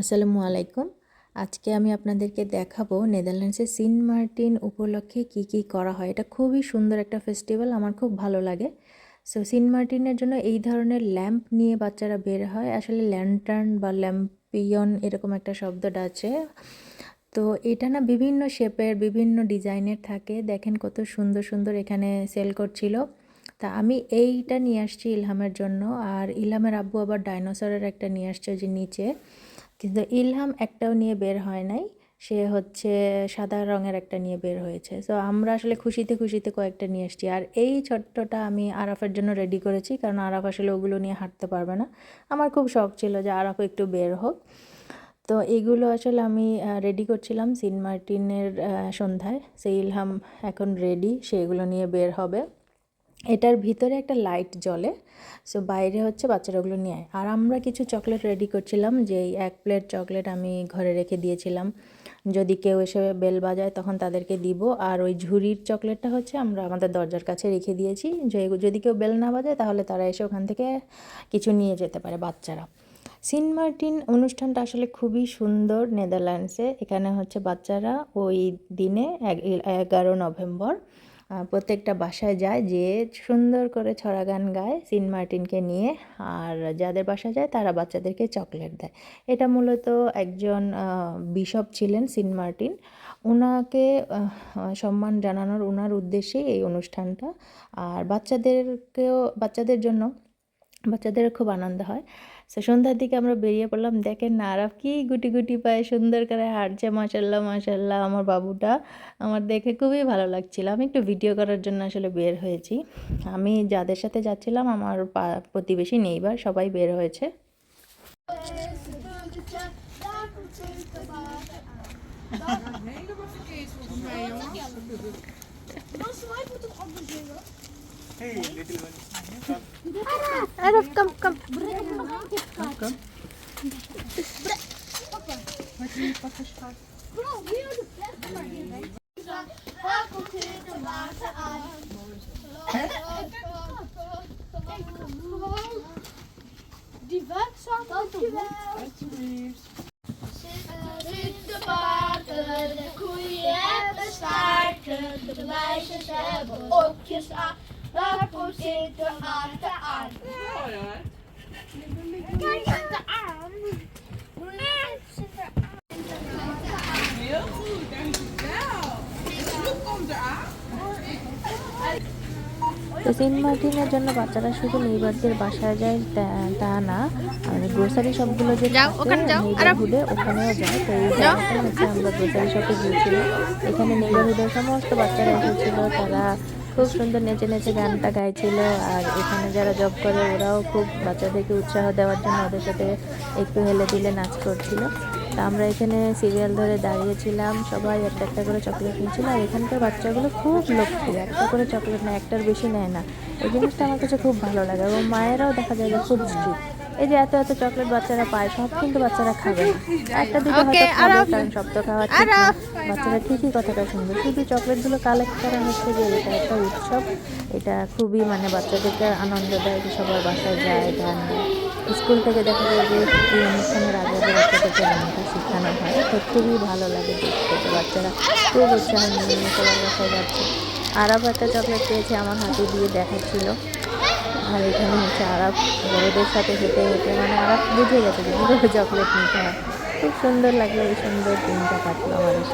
আসসালামু আলাইকুম। আজকে আমি আপনাদেরকে দেখাবো নেদারল্যান্ডসের সিন মার্টিন উপলক্ষে কি কি করা হয়। এটা খুবই সুন্দর একটা ফেস্টিভ্যাল, আমার খুব ভালো লাগে। সো সিন মার্টিনের জন্য এই ধরনের ল্যাম্প নিয়ে বাচ্চারা বের হয়। আসলে ল্যান্টার্ন বা ল্যাম্পিয়ন এরকম একটা শব্দটা আছে। তো এটা না বিভিন্ন শেপের, বিভিন্ন ডিজাইনের থাকে। দেখেন কত সুন্দর সুন্দর এখানে সেল করছিল। তা আমি এইটা নিয়ে আসছি ইলহামের জন্য। আর ইলহামের আব্বু আবার ডাইনোসরের একটা নিয়ে আসছে যে নিচে। কিন্তু ইলহাম একটাও নিয়ে বের হয় নাই। সে হচ্ছে সাদা রঙের একটা নিয়ে বের হয়েছে। সো আমরা আসলে খুশিতে খুশিতে কয়েকটা নিয়ে এসেছি আর এই ছোট্টটা আমি আরাফের জন্য রেডি করেছি, কারণ আরাফ আসলে ওগুলো নিয়ে হাঁটতে পারবে না। আমার খুব শখ ছিল যে আরাফ একটু বের হোক। তো এগুলো আসলে আমি রেডি করছিলাম সিন মার্টিনের সন্ধ্যায়। সেই ইলহাম এখন রেডি সেগুলো নিয়ে বের হবে। এটার ভিতরে একটা লাইট জ্বলে সো বাইরে হচ্ছে বাচ্চারা ওগুলো নিয়ে আর আমরা কিছু চকলেট রেডি করছিলাম যে এক প্লেট চকলেট আমি ঘরে রেখে দিয়েছিলাম। যদি কেউ এসে বেল বাজায়, তখন তাদেরকে দিব। আর ওই ঝুড়ির চকলেটটা হচ্ছে আমরা আমাদের দরজার কাছে রেখে দিয়েছি। যে যদি কেউ বেল না বাজায়, তাহলে তারা এসে ওখান থেকে কিছু নিয়ে যেতে পারে বাচ্চারা। সিন মার্টিন অনুষ্ঠানটা আসলে খুবই সুন্দর নেদারল্যান্ডসে। এখানে হচ্ছে বাচ্চারা ওই দিনে এগারো নভেম্বর প্রত্যেকটা বাসায় যায় যে সুন্দর করে ছড়া গান গায় সিন মার্টিনকে নিয়ে, আর যাদের বাসায় যায় তারা বাচ্চাদেরকে চকলেট দেয়। এটা মূলত একজন বিশপ ছিলেন সিন মার্টিন। ওনাকে সম্মান জানানোর ওনার উদ্দেশ্যেই এই অনুষ্ঠানটা। আর বাচ্চাদেরকেও, বাচ্চাদের জন্য বাচ্চাদের খুব আনন্দ হয়। সো সন্ধ্যার দিকে আমরা বেরিয়ে পড়লাম দেখেন না আরাফ কি গুটি গুটি পায়ে সুন্দর করে হাঁটছে মাসাল্লাহ মাসাল্লাহ আমার বাবুটা আমার দেখে খুবই ভালো লাগছিল আমি একটু ভিডিও করার জন্য আসলে বের হয়েছি আমি যাদের সাথে যাচ্ছিলাম আমার প্রতিবেশী নেইবার সবাই বের হয়েছে Hey, little one. Araf, come, come. Papa. Wat doe je papa's gaat? Bro, hier de plek maar het de water aan. Die. Dankjewel. Alsjeblieft. Zitten de paarden, de koeien hebben staarten, de meisjes hebben okjes aan. Daar zitten aan de aan. Ja. তো Saint মার্টিনের জন্য বাচ্চারা শুধু নেইবারদের বাসায় যায় তা- তা না মানে গ্রোসারি শপগুলো যে নেইবারহুডে ওখানেও যায়। তো এই জায়গাটা হচ্ছে আমরা গ্রোসারি শপে গিয়েছিলাম। এখানে নেইবারহুডের সমস্ত বাচ্চারা এসেছিল তারা খুব সুন্দর নেচে নেচে গানটা গাইছিল, আর এখানে যারা জব করে ওরাও খুব বাচ্চাদেরকে উৎসাহ দেওয়ার জন্য ওদের সাথে একটু হেলে দিলে নাচ করছিল। তা আমরা এখানে সিরিয়াল ধরে দাঁড়িয়েছিলাম, সবাই একটা একটা করে চকলেট নিয়েছিল, আর এখানকার বাচ্চাগুলো খুব লক্ষ্মী, একটা করে চকলেট নেয় একটার বেশি নেয় না। এই জিনিসটা আমার কাছে খুব ভালো লাগে এবং মায়েরাও দেখা যায় খুব স্ট্রিক্ট এই যে এত এত চকলেট বাচ্চারা পায় সব কিন্তু বাচ্চারা খাবে একটা দুটো হয়তো খাবে কারণ সব তো খাওয়া ঠিক না। বাচ্চারা ঠিকই কথাটা শুনবে। শুধু চকলেটগুলো কালেক্ট করা হচ্ছে যে এটা একটা উৎসব এটা খুবই মানে বাচ্চাদেরকে আনন্দ দেয় যে সবার বাসায় যায় গান স্কুল থেকে দেখা যায় যে এই অনুষ্ঠানের আগে আগে বাচ্চাদেরকে গানটা শেখানো হয়। তো খুবই ভালো লাগে দেখতে বাচ্চারা খুব উৎসাহ নিয়ে সবার বাসায় যাচ্ছে। আরব একটা চকলেট পেয়েছে আমার হাতে দিয়ে দেখাচ্ছিল। আর এখানে হচ্ছে আরাপ বড়দের সাথে হেঁটে হেঁটে মানে আরাপ বুঝে গেছে যে কীভাবে চকলেট নিতে হয় খুব সুন্দর লাগল এই সুন্দর দিনটা কাটলো আমাদের